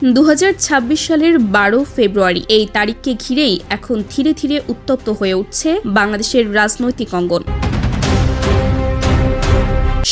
দু হাজার ছাব্বিশ সালের বারো ফেব্রুয়ারি। এই তারিখকে ঘিরেই এখন ধীরে ধীরে উত্তপ্ত হয়ে উঠছে বাংলাদেশের রাজনৈতিক অঙ্গন।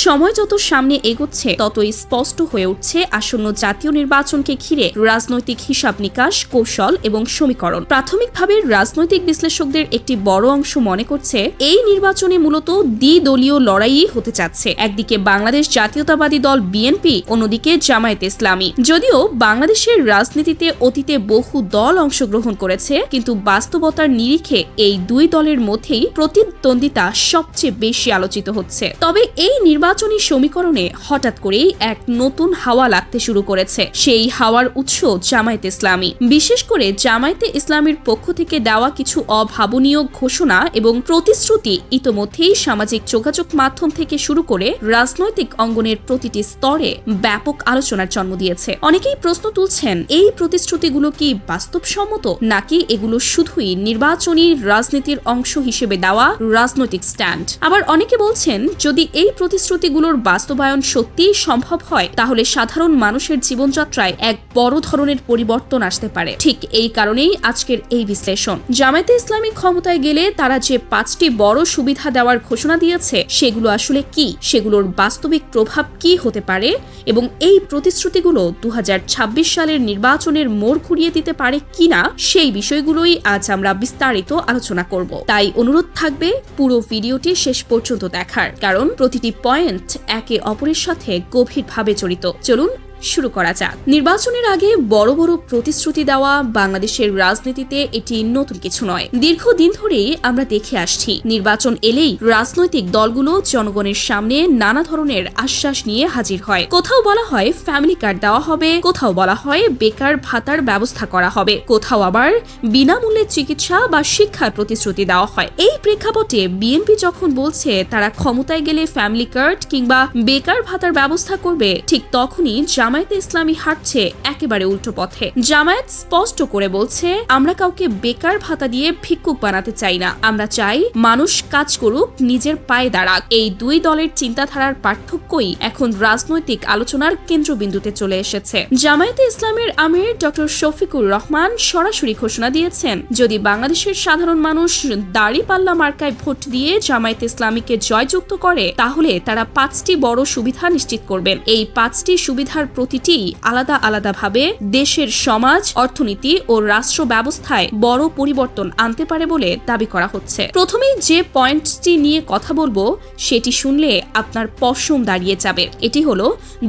সময় যত সামনে এগোচ্ছে, ততই স্পষ্ট হয়ে উঠছে আসন্ন জাতীয় নির্বাচনকে ঘিরে রাজনৈতিক হিসাব নিকাশ, কৌশল এবং সমীকরণ। প্রাথমিকভাবে রাজনৈতিক বিশ্লেষকদের একটি বড় অংশ মনে করছে, এই নির্বাচনে মূলত দ্বিদলীয় লড়াইই হতে যাচ্ছে একদিকে বাংলাদেশ জাতীয়তাবাদী দল বিএনপি, অন্যদিকে জামায়াত ইসলামী। যদিও বাংলাদেশের রাজনীতিতে অতীতে বহু দল অংশগ্রহণ করেছে, কিন্তু বাস্তবতার নিরিখে এই দুই দলের মধ্যেই প্রতিদ্বন্দ্বিতা সবচেয়ে বেশি আলোচিত হচ্ছে। তবে এই নির্বাচনী সমীকরণে হঠাৎ করেই এক নতুন হাওয়া লাগতে শুরু করেছে। সেই হাওয়ার উৎস জামায়াত ইসলামী। বিশেষ করে জামায়াতে ইসলামীর পক্ষ থেকে দেওয়া কিছু অভাবনীয় ঘোষণা এবং প্রতিশ্রুতি ইতোমধ্যেই সামাজিক যোগাযোগ মাধ্যম থেকে শুরু করে রাজনৈতিক অঙ্গনের প্রতিটি স্তরে ব্যাপক আলোচনার জন্ম দিয়েছে। অনেকেই প্রশ্ন তুলছেন, এই প্রতিশ্রুতিগুলো কি বাস্তবসম্মত? নাকি এগুলো শুধুই নির্বাচনী রাজনীতির অংশ হিসেবে দেওয়া রাজনৈতিক স্ট্যান্ড? আবার অনেকে বলছেন, যদি এই প্রতিশ্রুতিগুলোর বাস্তবায়ন সত্যিই সম্ভব হয়, তাহলে সাধারণ মানুষের জীবনযাত্রায় এক বড় ধরনের পরিবর্তন আসতে পারে। ঠিক এই কারণেই আজকের এই বিশ্লেষণ। জামায়াতে ইসলামী ক্ষমতায় গেলে তারা যে পাঁচটি বড় সুবিধা দেওয়ার ঘোষণা দিয়েছে, সেগুলো আসলে কি? সেগুলোর বাস্তবিক প্রভাব কি হতে পারে? এবং এই প্রতিশ্রুতিগুলো দু হাজার ছাব্বিশ সালের নির্বাচনের মোড় ঘুরিয়ে দিতে পারে কিনা, সেই বিষয়গুলোই আজ আমরা বিস্তারিত আলোচনা করব। তাই অনুরোধ থাকবে পুরো ভিডিওটি শেষ পর্যন্ত দেখার। কারণ প্রতিটি পয়েন্ট একে অপরের সাথে গভীরভাবে জড়িত। চলুন শুরু করা যাক। নির্বাচনের আগে বড় বড় প্রতিশ্রুতি দেওয়া বাংলাদেশের রাজনীতিতে এটি নতুন কিছু নয়। দীর্ঘদিন ধরেই আমরা দেখে আসছি, নির্বাচন এলেই রাজনৈতিক দলগুলো জনগণের সামনে নানা ধরনের আশ্বাস নিয়ে হাজির হয়। কোথাও বলা হয় ফ্যামিলি কার্ড দেওয়া হবে, কোথাও বলা হয় বেকার ভাতার ব্যবস্থা করা হবে, কোথাও আবার বিনামূল্যে চিকিৎসা বা শিক্ষার প্রতিশ্রুতি দেওয়া হয়। এই প্রেক্ষাপটে বিএনপি যখন বলছে তারা ক্ষমতায় গেলে ফ্যামিলি কার্ড কিংবা বেকার ভাতার ব্যবস্থা করবে, ঠিক তখনই জামায়াতে ইসলামী হাঁটছে একেবারে উল্টো পথে। জামায়াত স্পষ্ট করে বলছে, আমরা কাউকে বেকার ভাতা দিয়ে ভিক্ষুক বানাতে চাই না। আমরা চাই মানুষ কাজ করুক, নিজের পায়ে দাঁড়াক। এই দুই দলের চিন্তাধারার পার্থক্যই এখন রাজনৈতিক আলোচনার কেন্দ্রবিন্দুতে চলে এসেছে। জামায়াতে ইসলামের আমির ডক্টর শফিকুর রহমান সরাসরি ঘোষণা দিয়েছেন, যদি বাংলাদেশের সাধারণ মানুষ দাড়ি পাল্লা মার্কায় ভোট দিয়ে জামায়াতে ইসলামীকে জয়যুক্ত করে, তাহলে তারা পাঁচটি বড় সুবিধা নিশ্চিত করবেন। এই পাঁচটি সুবিধার প্রতিটি আলাদা আলাদাভাবে দেশের সমাজ, অর্থনীতি ও রাষ্ট্র ব্যবস্থায় বড় পরিবর্তন আনতে পারে বলে দাবি করা হচ্ছে। প্রথমেই যে পয়েন্টটি নিয়ে কথা বলব, সেটি শুনলে আপনার পশম দাঁড়িয়ে যাবে। এটি হলো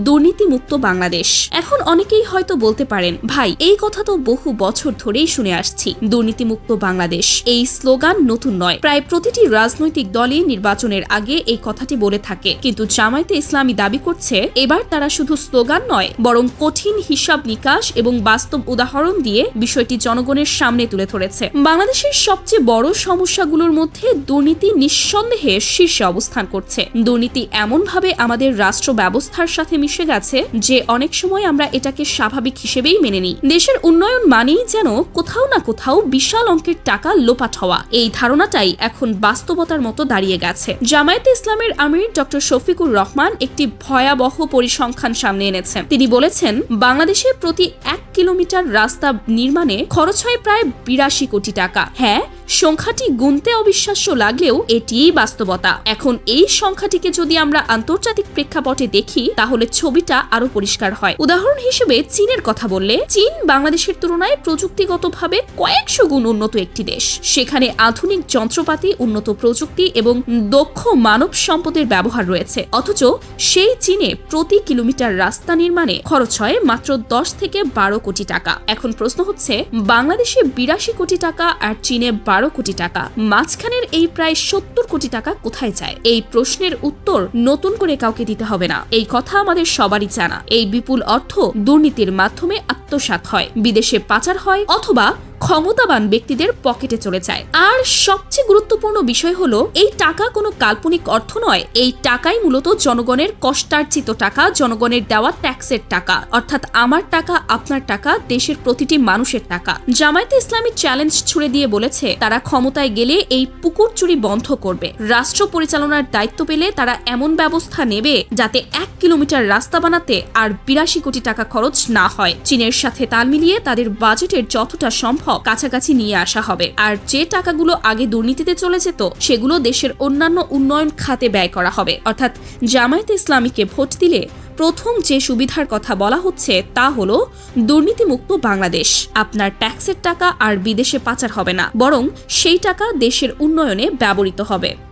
দুর্নীতিমুক্ত বাংলাদেশ। এখন অনেকেই হয়তো বলতে পারেন, ভাই, এই কথা তো বহু বছর ধরেই শুনে আসছি, দুর্নীতিমুক্ত বাংলাদেশ। এই স্লোগান নতুন নয়। প্রায় প্রতিটি রাজনৈতিক দলই নির্বাচনের আগে এই কথাটি বলে থাকে। কিন্তু জামায়াতে ইসলামী দাবি করছে, এবার তারা শুধু স্লোগান নয় বরং কঠিন হিসাব নিকাশ এবং বাস্তব উদাহরণ দিয়ে বিষয়টি জনগণের সামনে তুলে ধরেছে। বাংলাদেশের সবচেয়ে বড় সমস্যাগুলোর মধ্যে দুর্নীতি নিঃসন্দেহে শীর্ষে অবস্থান করছে। দুর্নীতি এমনভাবে আমাদের রাষ্ট্র ব্যবস্থার সাথে মিশে গেছে যে অনেক সময় আমরা এটাকে স্বাভাবিক হিসেবেই মেনে নিই। দেশের উন্নয়ন মানেই যেন কোথাও না কোথাও বিশাল অঙ্কের টাকা লোপাট হওয়া। এই ধারণাটাই এখন বাস্তবতার মতো দাঁড়িয়ে গেছে। জামায়াতে ইসলামের আমির ডক্টর শফিকুর রহমান একটি ভয়াবহ পরিসংখ্যান সামনে এনেছেন। তিনি বলেছেন বাংলাদেশে প্রতি এক কিলোমিটার রাস্তা নির্মাণে খরচ হয় প্রায় বিরাশি কোটি টাকা। হ্যাঁ সংখ্যাটি গুনতে অবিশ্বাস্য লাগলেও এটিই বাস্তবতা। এখন এই সংখ্যাটিকে যদি আমরা আন্তর্জাতিক প্রেক্ষাপটে দেখি, তাহলে ছবিটা আরও পরিষ্কার হয়। উদাহরণ হিসেবে চীনের কথা বললে, চীন বাংলাদেশের তুলনায় প্রযুক্তিগতভাবে কয়েকশো গুণ উন্নত একটি দেশ। সেখানে আধুনিক যন্ত্রপাতি, উন্নত প্রযুক্তি এবং দক্ষ মানব সম্পদের ব্যবহার রয়েছে। অথচ সেই চীনে প্রতি কিলোমিটার রাস্তা নির্মাণে খরচ হয় মাত্র দশ থেকে বারো কোটি টাকা। এখন প্রশ্ন হচ্ছে, বাংলাদেশে বিরাশি কোটি টাকা আর চীনে বারো কোটি টাকা। মাঝখানের এই প্রায় সত্তর কোটি টাকা কোথায় যায়? এই প্রশ্নের উত্তর নতুন করে কাউকে দিতে হবে না। এই কথা আমাদের সবারই জানা। এই বিপুল অর্থ দুর্নীতির মাধ্যমে আত্মসাত হয়। বিদেশে পাচার হয় অথবা ক্ষমতাবান ব্যক্তিদের পকেটে চলে যায়। আর সবচেয়ে গুরুত্বপূর্ণ বিষয় হলো, এই টাকা কোনো কাল্পনিক অর্থ নয়। এই টাকাই মূলত জনগণের কষ্টার্জিত টাকা, জনগণের দেওয়া ট্যাক্সের টাকা। অর্থাৎ আমার টাকা, আপনার টাকা, দেশের প্রতিটি মানুষের টাকা। জামায়াতে ইসলামী চ্যালেঞ্জ ছুড়ে দিয়ে বলেছে, তারা ক্ষমতায় গেলে এই পুকুর চুরি বন্ধ করবে। রাষ্ট্র পরিচালনার দায়িত্ব পেলে তারা এমন ব্যবস্থা নেবে যাতে এক কিলোমিটার রাস্তা বানাতে আর বিরাশি কোটি টাকা খরচ না হয়। চীনের সাথে তাল মিলিয়ে তাদের বাজেটের যতটা সম্ভব কাছাকাছি নিয়ে আসা হবে। আর যে টাকাগুলো আগে দুর্নীতিতে চলে যেত সেগুলো দেশের অন্যান্য উন্নয়ন খাতে ব্যয় করা হবে। অর্থাৎ জামায়াতে ইসলামীকে ভোট দিলে প্রথম যে সুবিধার কথা বলা হচ্ছে তা হল দুর্নীতিমুক্ত বাংলাদেশ। আপনার ট্যাক্সের টাকা আর বিদেশে পাচার হবে না, বরং সেই টাকা দেশের উন্নয়নে ব্যবহৃত হবে।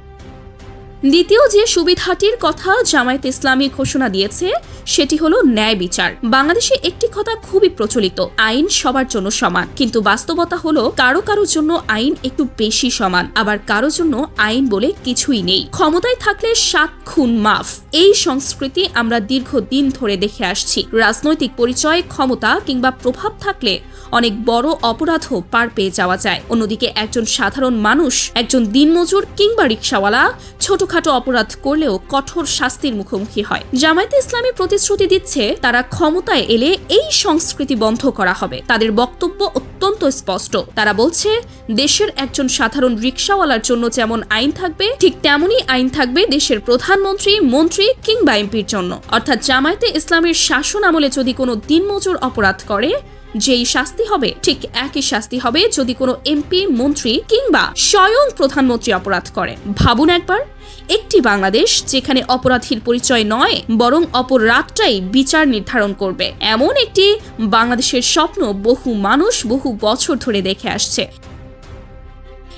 দ্বিতীয় যে সুবিধাটির কথা জামায়াত ইসলামী ঘোষণা দিয়েছে, সেটি হলো ন্যায় বিচার। বাংলাদেশে একটি কথা খুবই প্রচলিত, আইন সবার জন্য সমান। কিন্তু বাস্তবতা হলো, কারও কারোর জন্য আইন একটু বেশি সমান, আবার কারও জন্য আইন বলে কিছুই নেই। ক্ষমতায় থাকলে সাত খুন মাফ। এই সংস্কৃতি আমরা দীর্ঘদিন ধরে দেখে আসছি। রাজনৈতিক পরিচয়, ক্ষমতা কিংবা প্রভাব থাকলে অনেক বড় অপরাধও পার পেয়ে যাওয়া যায়। অন্যদিকে একজন সাধারণ মানুষ, একজন দিনমজুর কিংবা রিক্সাওয়ালা ছোটখাটো অপরাধ করলেও কঠোর শাস্তির মুখোমুখি হয়। জামায়াতে ইসলামী প্রতিশ্রুতি দিচ্ছে তারা ক্ষমতায় এলে এই সংস্কৃতি বন্ধ করা হবে। তাদের বক্তব্য অত্যন্ত স্পষ্ট। তারা বলছে, দেশের একজন সাধারণ রিক্সাওয়ালার জন্য যেমন আইন থাকবে, ঠিক তেমনই আইন থাকবে দেশের প্রধানমন্ত্রী, মন্ত্রী কিংবা এমপির জন্য। অর্থাৎ জামায়াতে ইসলামের শাসন আমলে যদি কোনো দিনমজুর অপরাধ করে যেই শাস্তি হবে, ঠিক একই শাস্তি হবে যদি কোনো এমপি, মন্ত্রী কিংবা স্বয়ং প্রধানমন্ত্রী অপরাধ করে। ভাবুন একবার, একটি বাংলাদেশ যেখানে অপরাধীর পরিচয় নয়, বরং অপরাধটাই বিচার নির্ধারণ করবে। এমন একটি বাংলাদেশের স্বপ্ন বহু মানুষ বহু বছর ধরে দেখে আসছে।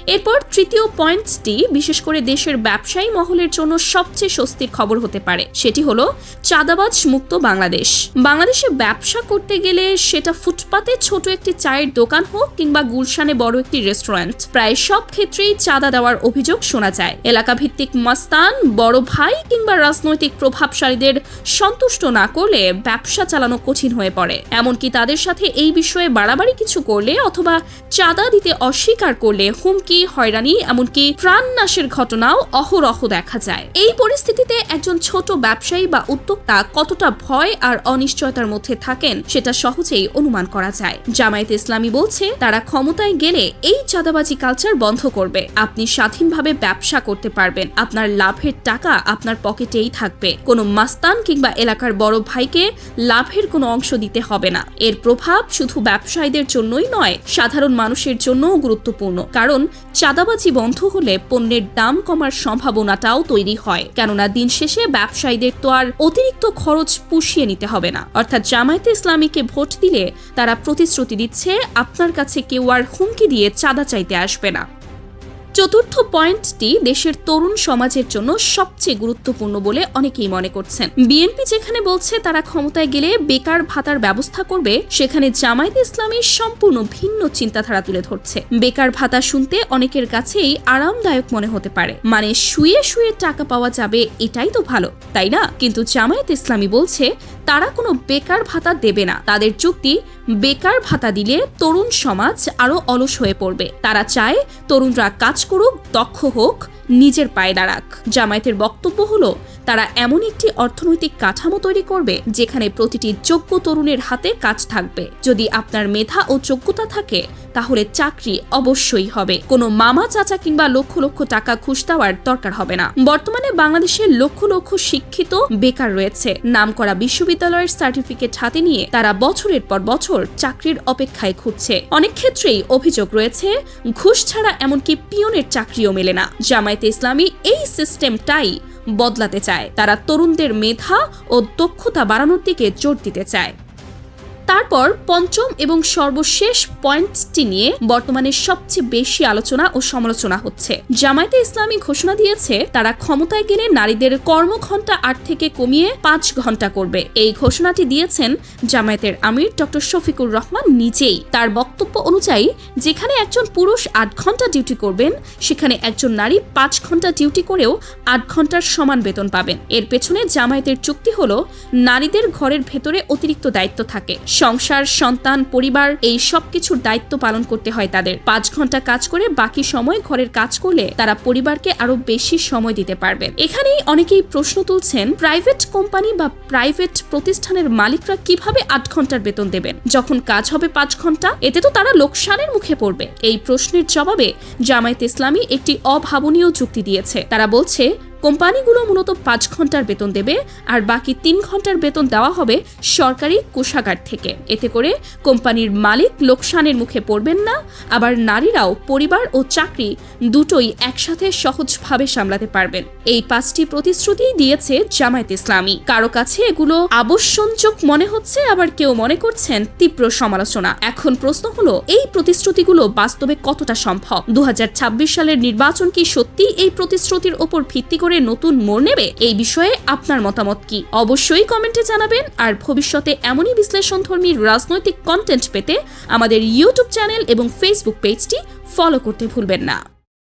এরপর তৃতীয় পয়েন্টটি বিশেষ করে দেশের ব্যবসায়ী মহলের জন্য সবচেয়ে স্বস্তির খবর হতে পারে। সেটি হলো চাঁদাবাজ মুক্ত বাংলাদেশ। বাংলাদেশে ব্যবসা করতে গেলে সেটা ফুটপাতে ছোট একটি চায়ের দোকান হোক কিংবা গুলশানে বড় একটি রেস্টুরেন্ট। প্রায় সব ক্ষেত্রেই চাঁদা দেওয়ার অভিযোগ শোনা যায়। এলাকা ভিত্তিক মাস্তান, বড় ভাই কিংবা রাজনৈতিক প্রভাবশালীদের সন্তুষ্ট না করলে ব্যবসা চালানো কঠিন হয়ে পড়ে। এমনকি তাদের সাথে এই বিষয়ে বাড়াবাড়ি কিছু করলে অথবা চাঁদা দিতে অস্বীকার করলে হুমকি হয়রানি, এমনকি প্রাণনাশের ঘটনাও অহরহ দেখা যায়। এই পরিস্থিতিতে একজন ছোট ব্যবসায়ী বা উদ্যোক্তা কতটা ভয় আর অনিশ্চয়তার মধ্যে থাকেন সেটা সহজেই অনুমান করা যায়। জামায়াত ইসলামী বলছে, তারা ক্ষমতায় গেলে এই চাঁদাবাজি কালচার বন্ধ করবে। আপনি স্বাধীনভাবে ব্যবসা করতে পারবেন। আপনার লাভের টাকা আপনার পকেটেই থাকবে। কোনো মাস্তান কিংবা এলাকার বড় ভাইকে লাভের কোনো অংশ দিতে হবে না। এর প্রভাব শুধু ব্যবসায়ীদের জন্যই নয়, সাধারণ মানুষের জন্যও গুরুত্বপূর্ণ। কারণ চাঁদাবাজি বন্ধ হলে পণ্যের দাম কমার সম্ভাবনাটাও তৈরি হয়। কেননা দিন শেষে ব্যবসায়ীদের তো আর অতিরিক্ত খরচ পুষিয়ে নিতে হবে না। অর্থাৎ জামায়াতে ইসলামীকে ভোট দিলে তারা প্রতিশ্রুতি দিচ্ছে, আপনার কাছে কেউ আর হুমকি দিয়ে চাঁদা চাইতে আসবে না। চতুর্থ পয়েন্টটি দেশের তরুণ সমাজের জন্য সবচেয়ে গুরুত্বপূর্ণ বলে অনেকেই মনে করছেন। বিএনপি যেখানে বলছে তারা ক্ষমতায় গেলে বেকার ভাতার ব্যবস্থা করবে, সেখানে জামায়াত ইসলামী সম্পূর্ণ ভিন্ন চিন্তাধারা তুলে ধরছে। বেকার ভাতা শুনতে অনেকের কাছেই আরামদায়ক মনে হতে পারে। মানে শুয়ে শুয়ে টাকা পাওয়া যাবে, এটাই তো ভালো, তাই না? কিন্তু জামায়াত ইসলামী বলছে, তারা কোনো বেকার ভাতা দেবে না। তাদের চুক্তি বেকার ভাতা দিলে তরুণ সমাজ আরও অলস হয়ে পড়বে। তারা চায় তরুণরা কাজ করুক, দক্ষ হোক নিজের পায়ে দাঁড়াক। জামায়াতের বক্তব্য হলো, তারা এমন একটি অর্থনৈতিক কাঠামো তৈরি করবে যেখানে প্রতিটি যোগ্য তরুণের হাতে কাজ থাকবে। যদি আপনার মেধা ও যোগ্যতা থাকে, তাহলে চাকরি অবশ্যই হবে। কোনো মামা, চাচা কিংবা লক্ষ লক্ষ টাকা ঘুষ দেওয়ার দরকার হবে না। বর্তমানে বাংলাদেশে লক্ষ লক্ষ শিক্ষিত বেকার রয়েছে। নামকরা বিশ্ববিদ্যালয়ের সার্টিফিকেট হাতে নিয়ে তারা বছরের পর বছর চাকরির অপেক্ষায় ঘুরছে। অনেক ক্ষেত্রেই অভিযোগ রয়েছে, ঘুষ ছাড়া এমনকি পিয়নের চাকরিও মেলে না। জামায়াতে ইসলামী এই সিস্টেমটাই বদলাতে চায়। তারা তরুণদের মেধা ও দক্ষতা বাড়ানোর দিকে জোর দিতে চায়। তারপর পঞ্চম এবং সর্বশেষ পয়েন্টটি নিয়ে বর্তমানে সবচেয়ে বেশি আলোচনা ও সমালোচনা হচ্ছে। জামায়াতে ইসলামী ঘোষণা দিয়েছে, তারা ক্ষমতায় গেলে নারীদের কর্মঘণ্টা আট থেকে কমিয়ে পাঁচ ঘণ্টা করবে। এই ঘোষণাটি দিয়েছেন জামায়াতের আমির ডক্টর শফিকুর রহমান নিজেই। তার বক্তব্য অনুযায়ী, যেখানে একজন পুরুষ আট ঘণ্টা ডিউটি করবেন, সেখানে একজন নারী পাঁচ ঘণ্টা ডিউটি করেও আট ঘণ্টার সমান বেতন পাবেন। এর পেছনে জামায়াতের চুক্তি হলো, নারীদের ঘরের ভেতরে অতিরিক্ত দায়িত্ব থাকে। সংসার, সন্তান, পরিবার, এই সব কিছুর দায়িত্ব পালন করতে হয় তাদের। পাঁচ ঘণ্টা কাজ করে বাকি সময় ঘরের কাজ করলে তারা পরিবারকে আরও বেশি সময় দিতে পারবে। এখানেই অনেকেই প্রশ্ন তুলছেন, প্রাইভেট কোম্পানি বা প্রাইভেট প্রতিষ্ঠানের মালিকরা কীভাবে আট ঘণ্টার বেতন দেবেন? যখন কাজ হবে পাঁচ ঘণ্টা, এতে তো তারা লোকসানের মুখে পড়বে। এই প্রশ্নের জবাবে জামায়াত ইসলামী একটি অভাবনীয় যুক্তি দিয়েছে। তারা বলছে কোম্পানিগুলো মূলত পাঁচ ঘণ্টার বেতন দেবে আর বাকি তিন ঘণ্টার বেতন দেওয়া হবে সরকারি কোষাগার থেকে। এতে করে কোম্পানির মালিক লোকসানের মুখে পড়বেন না, আবার নারীরাও পরিবার ও চাকরি দুটোই একসাথে সহজভাবে সামলাতে পারবেন। এই পাঁচটি প্রতিশ্রুতি দিয়েছে জামায়াত ইসলামী। কারও কাছে এগুলো আবশ্যঞ্চক মনে হচ্ছে, আবার কেউ মনে করছেন তীব্র সমালোচনা। এখন প্রশ্ন হলো, এই প্রতিশ্রুতিগুলো বাস্তবে কতটা সম্ভব? দু হাজার ছাব্বিশ সালের নির্বাচন কি সত্যি এই প্রতিশ্রুতির ওপর ভিত্তি করে নতুন মোড় নেবে? এই বিষয়ে আপনার মতামত কি? অবশ্যই কমেন্টে জানাবেন। আর ভবিষ্যতে এমনই বিশ্লেষণধর্মী রাজনৈতিক কন্টেন্ট পেতে আমাদের ইউটিউব চ্যানেল এবং ফেসবুক পেজটি ফলো করতে ভুলবেন না।